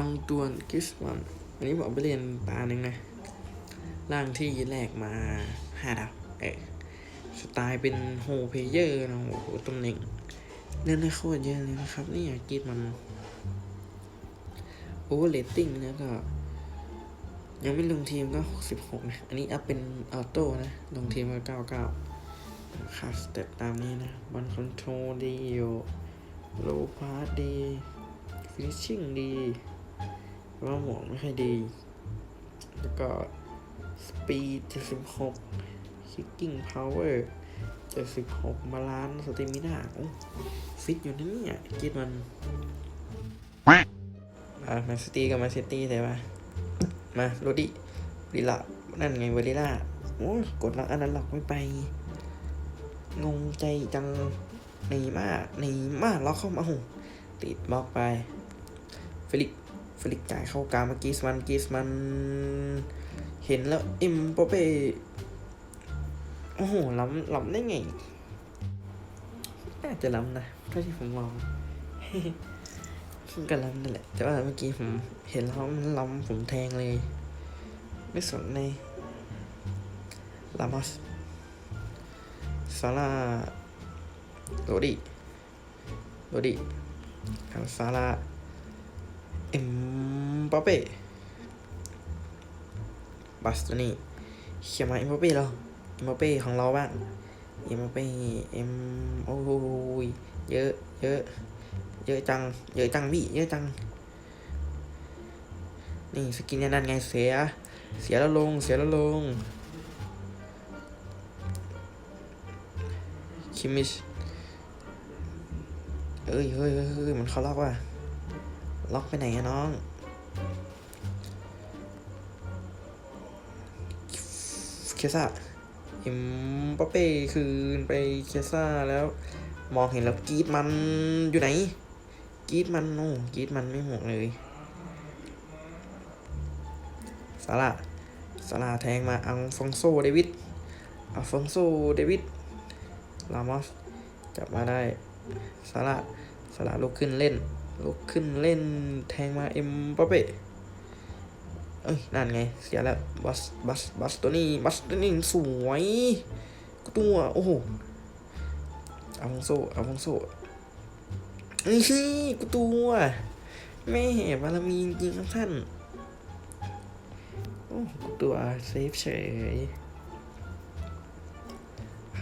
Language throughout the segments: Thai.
องตวนกิสมันอันนี้บอกไปเรียนตาหนึ่งนะ ร่างที่แรกมาห้าดาวเออสไตล์เป็นโฮเพเยอร์นะโอ้โหตำแหน่งเล่นได้โคตรเยอะเลยนะครับ นี่กิดมันโอเวอร์เลตติ้งแล้วก็ ยังไม่ลงทีมก็66นะ อันนี้อัพเป็นออโต้นะ ลงทีมก็99ค่าสเต็ปตามนี้นะบอลคอนโทรลดีอยู่โลพาสดี ฟินิชชิ่งดี ว่าหมวกไม่ค่อยดี แล้วก็สปีด76คิกกิ้งพาวเวอร์76บาลานสเตมินาฟิตอยู่นะเนี่ยกิดมันอ่าแมนซิตี้กับแมนซิตี้แต่ว่ามาโรดิลิล่านั่นไงเวลิล่าโอ้กดล็อกอันนั้นล็อกไม่ไป งงใจจังหนีมากหนีมากล็อกเข้ามาโอ้โหติดบล็อกไปเฟลิกเฟลิกจ่ายเข้ากลางมื่อกี้สมันกีสมัน เห็นแล้วอ็มโปเป้โอ้โหล้ำล้ำได้ไงน่าจะล้ำนะเท่าที่ผมมองก็ล้ำนั่นแหละ แต่ว่าเมื่อกี้ผมเห็นแล้วมันล้ำผมแทงเลย ไม่สนในลามอสซาร่าโรดิโรดิทางซาร่า เอ็มปาเป้บัสตันี้เขียนมาเอ็มปาเป้เราเอ็มปาเป้ของเราบ้างเอ็มปาเป้เอ็มโอ้ยเยอะเยอะเยอะจัง เยอะจังพี่เยอะจัง นี่สกินเนี่ยนั่นไงเสีย เสียแล้วลงเสียแล้วลงคิมิชเอ้ยเฮ้ยเฮ้ยเฮ้ยมันเขาลอกว่ะ ล็อกไปไหนอะน้องเคซ่าอิมปาเป้คืนไปเคซ่าแล้ว มองเห็นแล้วกีดมันอยู่ไหน กีดมันโอ้กีดมันไม่หมกเลยซาราซาราแทงมาอังฟองโซเดวิดอังฟองโซเดวิดลามอสจับมาได้ซาราซาราลุกขึ้นเล่น ลุกขึ้นเล่นแทงมาเอ็มปาเป้เอ้ยนั่นไง เสียแล้วบัสบัสบัสตัวนี้บัสตัวนี้สวยตัวโอ้โหอาฟงโซอาฟงโซนี่กูตัวแม่บารมีจริงครับท่านโอ้กูตัวเซฟเฉย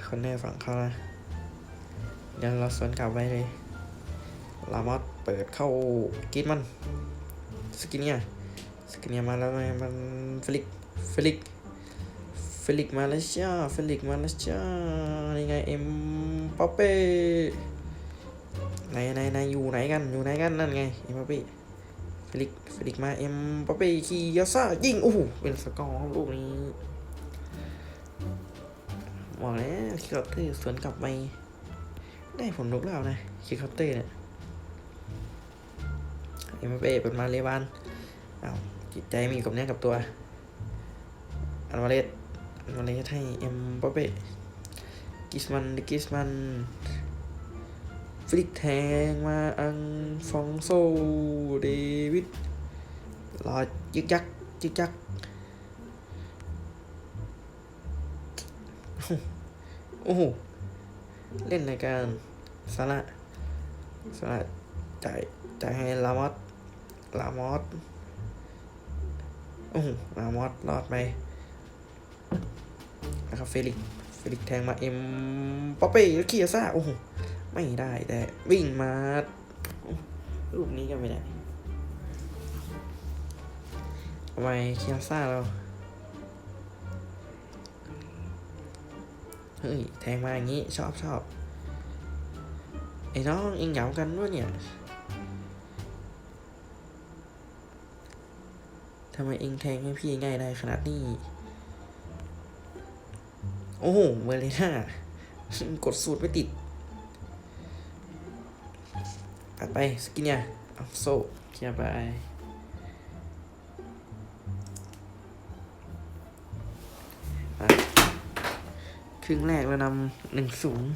คนแน่ฝั่งเขานะเดี๋ยวเราสวนกลับไว้เลยลามอส เปิดเข้ากิดมัน สกินเนียสกินเนียมาแล้วไงมันเฟลิกเฟลิกเฟลิกมาแล้วจ้าเฟลิกมาแล้วจ้านี่ไงเอ็มปาเป้ไหนไหนไหนอยู่ไหนกันอยู่ไหนกันนั่นไงเอ็มปาเป้เฟลิกเฟลิกมาเอ็มปาเป้คียาซ่ายิงโอ้โหเป็นสกอร์ครับลูกนี้บอกแล้วคิกคาเตอร์สวนกลับไปได้ผลลุกแล้วนะคิกคาเตอร์เนี่ย เอ็มปาเป้เป็นมาเลวานอ้าวจิตใจมีกับเนี้ยกับตัว อันวาเลสอันวาเลสให้เอ็มปาเป้กิสมันดิกิสมันฟลิกแทงมาอังฟองโซเดวิดรอยึกยักยึกยักโอ้โห เล่นในการสาระสาระจ่ายจ่ายให้ลามอส ลามอสโอ้โหลามอสรอดไปนะครับเฟลิกเฟลิกแทงมาเอ็มป๊อเป้แล้วเคียซ่าโอ้โหไม่ได้แต่วิ่งมาลูกนี้ก็ไม่ได้ทำไมเคียซ่าเราเฮ้ยแทงมาอย่างนี้ชอบชอบไอ้น้องเองเหงากันวะเนี่ย ทำไมเองแทงให้พี่ง่ายได้ขนาดนี้ โอ้โหเมเลน่ากดสูตรไม่ติดปัดไปสกินเนี่ยเอาโซ่เคลียร์ไปครึ่งแรกเรานำหนึ่งศูนย์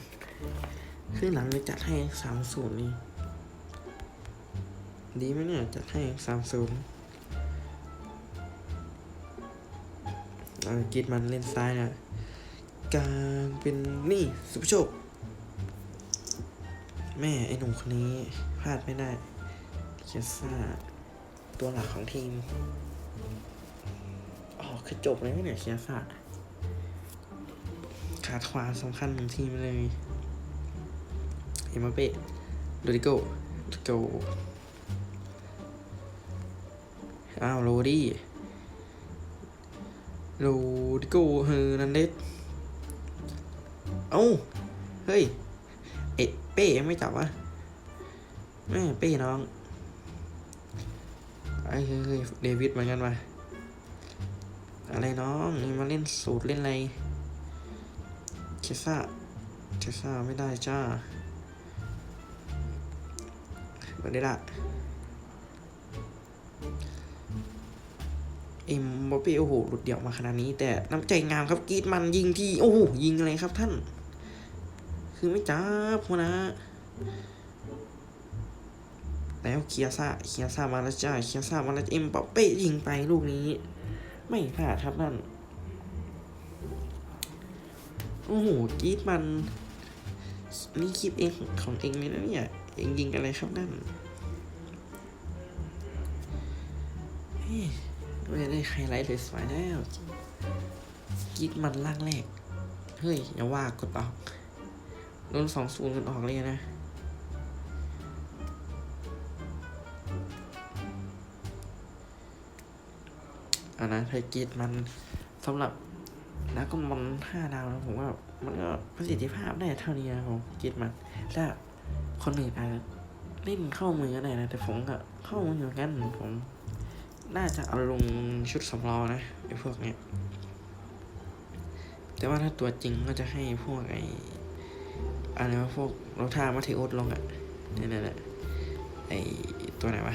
ครึ่งหลังเลยจัดให้สามศูนย์นี่ ดีไหมเนี่ย จัดให้สามศูนย์ กิดมันเล่นซ้ายนะกลางเป็นนี่สุภโชค แม่ไอ้หนุ่มคนนี้พลาดไม่ได้เคียซ่าตัวหลักของทีมอ๋อคือจบเลยไหมเนี่ยเคียซ่าขาดความสำคัญของทีมเลยเอมบัปเป้โรดิโก้โรดิโก้อ้าวโรดี้ โรดิโก้เฮอร์นันเดสเอ้า เฮ้ย เอ๊ะเป้ยังไม่จับวะแม่เป้น้อง ไอ้เฮ้ยเดวิดเหมือนกันวะอะไรน้องนี่มาเล่นสูตรเล่นอะไรเคซ่าเคซ่าไม่ได้จ้าเบอร์ได้ละ เอ็มบอปปี้โอ้โหหลุดเดี่ยวมาขนาดนี้ แต่น้ำใจงามครับกรีดมันยิงที่ โอ้โหยิงอะไรครับท่าน คือไม่จับหัวนะ แล้วเคียซ่าเคียซ่ามาแล้วจ้าเคียซ่ามาแล้วเอ็มบอปเป้ยิงไปลูกนี้ ไม่พลาดครับนั่นโอ้โหกรีดมันนี่คลิปเองของเองเลยนะเนี่ยเองยิงอะไรครับนั่น ไม่ได้ไฮไลท์เลยสวยแล้วกรีดมันล่างแรก เฮ้ย อย่าว่ากดออกโดนสองศูนย์กดออกเลยนะอันนะไทกรีดมันสำหรับแล้วก็มันห้าดาวนะผมว่ามันก็ประสิทธิภาพได้เท่านี้นะผมคิดมันถ้าคนอื่นอาจจะเล่นเข้ามือก็ได้นะแต่ผมก็เข้ามือเหมือนกันผม น่าจะเอาลงชุดสำรองนะไอ้พวกเนี้ยแต่ว่าถ้าตัวจริงก็จะให้พวกไอ้อะไรว่าพวกโรธามาเทโอสลงอะ่ะนี่นแหละไอ้ตัวไหนวะ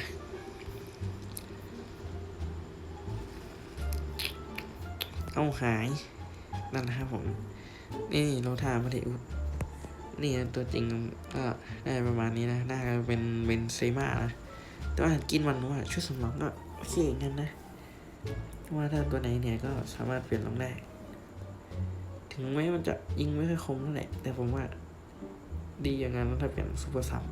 เอาหายนั่นนะครับผม นี่โลทามาเทอุดนี่ตัวจริงก็ได้ประมาณนี้นะน่าจะเป็นเบนเซม่านะแต่ว่ากินวันว่าชุดสำรองก็ เคงั้นนะ ว่าถ้าตัวไหนเนี่ยก็สามารถเปลี่ยนลงได้ ถึงแม้มันจะยิงไม่ค่อยคมเท่าไหร่แต่ผมว่า ดีอย่างนั้นถ้าเปลี่ยนซูเปอร์ซับ